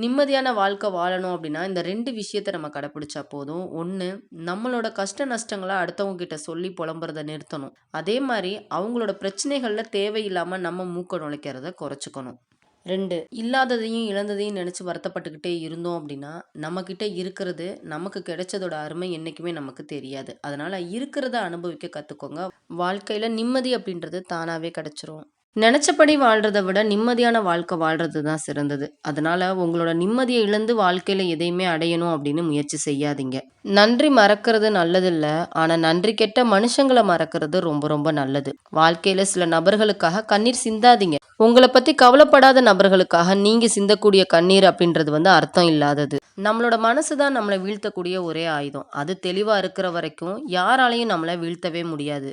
நிம்மதியான வாழ்க்கை வாழணும் அப்படின்னா, இந்த ரெண்டு விஷயத்த நம்ம கடைப்பிடிச்சா போதும். ஒன்று நம்மளோட கஷ்ட நஷ்டங்களை அடுத்தவங்க கிட்ட சொல்லி புலம்புறத நிறுத்தணும். அதே மாதிரி அவங்களோட பிரச்சனைகளில் தேவையில்லாமல் நம்ம மூக்க நுழைக்கிறத குறைச்சிக்கணும் ரெண்டு இல்லாததையும், இழந்ததையும் நினச்சி வருத்தப்பட்டுக்கிட்டே இருந்தோம் அப்படின்னா, நம்மக்கிட்ட இருக்கிறது, நமக்கு கிடைச்சதோட அருமை என்றைக்குமே நமக்கு தெரியாது. அதனால் இருக்கிறத அனுபவிக்க கற்றுக்கோங்க வாழ்க்கையில் நிம்மதி அப்படின்றது தானாகவே கிடச்சிரும் நினச்சபடி வாழ்றத விட நிம்மதியான வாழ்க்கை வாழ்றது தான் சிறந்தது. அதனால உங்களோட நிம்மதியை இழந்து வாழ்க்கையில எதையுமே அடையணும் அப்படின்னு முயற்சி செய்யாதீங்க. நன்றி மறக்கிறது நல்லதில்ல. ஆனா நன்றி கெட்ட மனுஷங்களை மறக்கிறது ரொம்ப ரொம்ப நல்லது. வாழ்க்கையில சில நபர்களுக்காக கண்ணீர் சிந்தாதீங்க. உங்களை பத்தி கவலைப்படாத நபர்களுக்காக நீங்க சிந்தக்கூடிய கண்ணீர் அப்படின்றது வந்து அர்த்தம் இல்லாதது. நம்மளோட மனசு தான் நம்மளை வீழ்த்தக்கூடிய ஒரே ஆயுதம். அது தெளிவா இருக்கிற வரைக்கும் யாராலையும் நம்மளை வீழ்த்தவே முடியாது.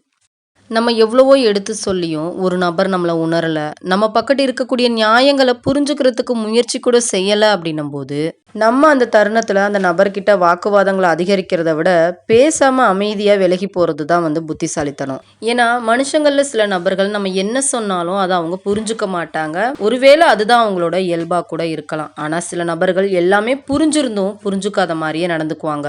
நம்ம எவ்வளவோ எடுத்து சொல்லியும் ஒரு நபர் நம்மளை உணரல. நம்ம பக்கத்து இருக்கக்கூடிய நியாயங்களை புரிஞ்சுக்கிறதுக்கு முயற்சி கூட செய்யலை அப்படின்னும் போது நம்ம அந்த தருணத்தில் அந்த நபர்கிட்ட வாக்குவாதங்களை அதிகரிக்கிறத விட, பேசாமல் அமைதியாக விலகி போகிறது தான் வந்து புத்திசாலித்தனம். ஏன்னா மனுஷங்களில் சில நபர்கள் நம்ம என்ன சொன்னாலும் அதை அவங்க புரிஞ்சுக்க மாட்டாங்க. ஒருவேளை அதுதான் அவங்களோட இயல்பாக கூட இருக்கலாம். ஆனால் சில நபர்கள் எல்லாமே புரிஞ்சிருந்தும் புரிஞ்சுக்காத மாதிரியே நடந்துக்குவாங்க.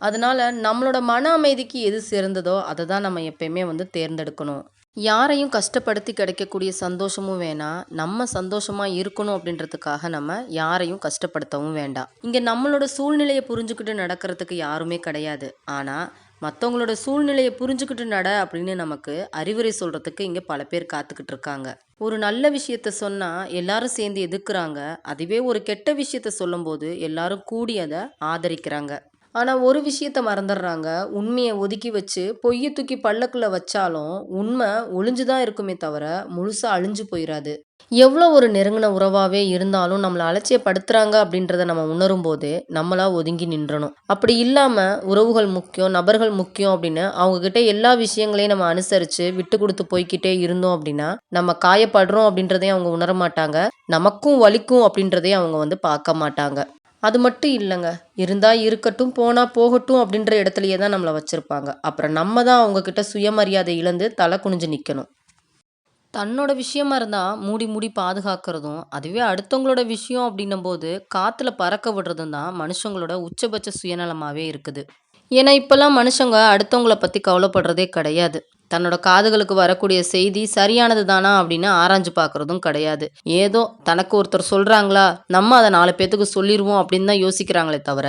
அதனால் நம்மளோட மன அமைதிக்கு எது சிறந்ததோ அதை தான் நம்ம எப்பயுமே வந்து தேர்ந்தெடுக்கணும். யாரையும் கஷ்டப்படுத்தி கிடைக்கக்கூடிய சந்தோஷமும் வேணாம். நம்ம சந்தோஷமாக இருக்கணும் அப்படின்றதுக்காக நம்ம யாரையும் கஷ்டப்படுத்தவும் வேண்டாம். இங்கே நம்மளோட சூழ்நிலையை புரிஞ்சுக்கிட்டு நடக்கிறதுக்கு யாருமே கிடையாது. ஆனால் மற்றவங்களோட சூழ்நிலையை புரிஞ்சுக்கிட்டு நட அப்படின்னு நமக்கு அறிவுரை சொல்கிறதுக்கு இங்கே பல பேர் காத்துக்கிட்டு இருக்காங்க. ஒரு நல்ல விஷயத்த சொன்னால் எல்லாரும் சேர்ந்து எதிர்க்கிறாங்க. அதுவே ஒரு கெட்ட விஷயத்த சொல்லும்போது எல்லாரும் கூடி அதை ஆதரிக்கிறாங்க. ஆனால் ஒரு விஷயத்த மறந்துடுறாங்க. உண்மையை ஒதுக்கி வச்சு பொய்யை தூக்கி பல்லக்குல வச்சாலும் உண்மை ஒளிஞ்சு தான் இருக்குமே தவிர முழுசாக அழிஞ்சு போயிடாது எவ்வளோ ஒரு நெருங்கின உறவாகவே இருந்தாலும் நம்மளை அலட்சியப்படுத்துகிறாங்க அப்படின்றத நம்ம உணரும் போது நம்மளாக ஒதுங்கி நின்றணும். அப்படி இல்லாமல் உறவுகள் முக்கியம், நபர்கள் முக்கியம் அப்படின்னு அவங்கக்கிட்ட எல்லா விஷயங்களையும் நம்ம அனுசரித்து விட்டு கொடுத்து போய்க்கிட்டே இருந்தோம் அப்படின்னா, நம்ம காயப்படுறோம் அப்படின்றதையும் அவங்க உணர மாட்டாங்க. நமக்கும் வலிக்கும் அப்படின்றதையும் அவங்க வந்து பார்க்க மாட்டாங்க. அது மட்டும் இல்லைங்க இருந்தால் இருக்கட்டும், போனால் போகட்டும் அப்படின்ற இடத்துலையே தான் நம்மளை வச்சுருப்பாங்க அப்புறம் நம்ம தான் அவங்கக்கிட்ட சுயமரியாதை இழந்து தலை குனிஞ்சு நிற்கணும் தன்னோட விஷயமா இருந்தால் மூடி மூடி பாதுகாக்கிறதும், அதுவே அடுத்தவங்களோட விஷயம் அப்படின்னும்போது காற்றுல பறக்க விடுறதும் தான் மனுஷங்களோட உச்சபட்ச சுயநலமாகவே இருக்குது. ஏன்னா இப்போல்லாம் மனுஷங்க அடுத்தவங்கள பற்றி கவலைப்படுறதே கிடையாது. தன்னோட காதுகளுக்கு வரக்கூடிய செய்தி சரியானது தானா அப்படின்னு ஆராய்ஞ்சு பார்க்குறதும் கிடையாது. ஏதோ தனக்கு ஒருத்தர் சொல்கிறாங்களா நம்ம அதை நாலு பேத்துக்கு சொல்லிடுவோம் அப்படின்னு தான் யோசிக்கிறாங்களே தவிர,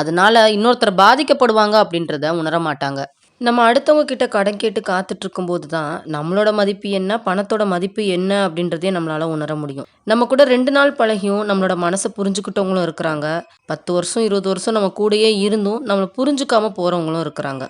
அதனால இன்னொருத்தர் பாதிக்கப்படுவாங்க அப்படின்றத உணர மாட்டாங்க. நம்ம அடுத்தவங்க கிட்ட கடன் கேட்டு காத்துட்டு இருக்கும்போது தான் நம்மளோட மதிப்பு என்ன, பணத்தோட மதிப்பு என்ன அப்படின்றதே நம்மளால உணர முடியும். நம்ம கூட ரெண்டு நாள் பழகியும் நம்மளோட மனசை புரிஞ்சுக்கிட்டவங்களும் இருக்கிறாங்க. 10 வருஷம், 20 வருஷம் நம்ம கூடயே இருந்தும் நம்மளை புரிஞ்சுக்காம போறவங்களும் இருக்கிறாங்க.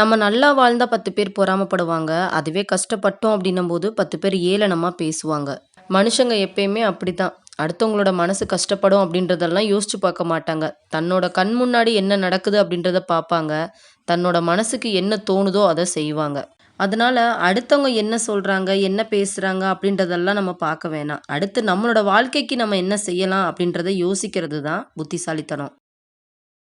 நம்ம நல்லா வாழ்ந்தா 10 பேர் பொறாமப்படுவாங்க. அதுவே கஷ்டப்பட்டோம் அப்படின்னும் போது பத்து பேர் ஏளனமா பேசுவாங்க. மனுஷங்க எப்பயுமே அப்படிதான். அடுத்தவங்களோட மனசு கஷ்டப்படும் அப்படின்றதெல்லாம் யோசிச்சு பார்க்க மாட்டாங்க. தன்னோட கண் முன்னாடி என்ன நடக்குது அப்படின்றத பார்ப்பாங்க. தன்னோட மனசுக்கு என்ன தோணுதோ அதை செய்வாங்க. அதனால் அடுத்தவங்க என்ன சொல்கிறாங்க என்ன பேசுகிறாங்க அப்படின்றதெல்லாம் நம்ம பார்க்க வேணாம். அடுத்து நம்மளோட வாழ்க்கைக்கு நம்ம என்ன செய்யலாம் அப்படின்றத யோசிக்கிறது தான் புத்திசாலித்தனம்.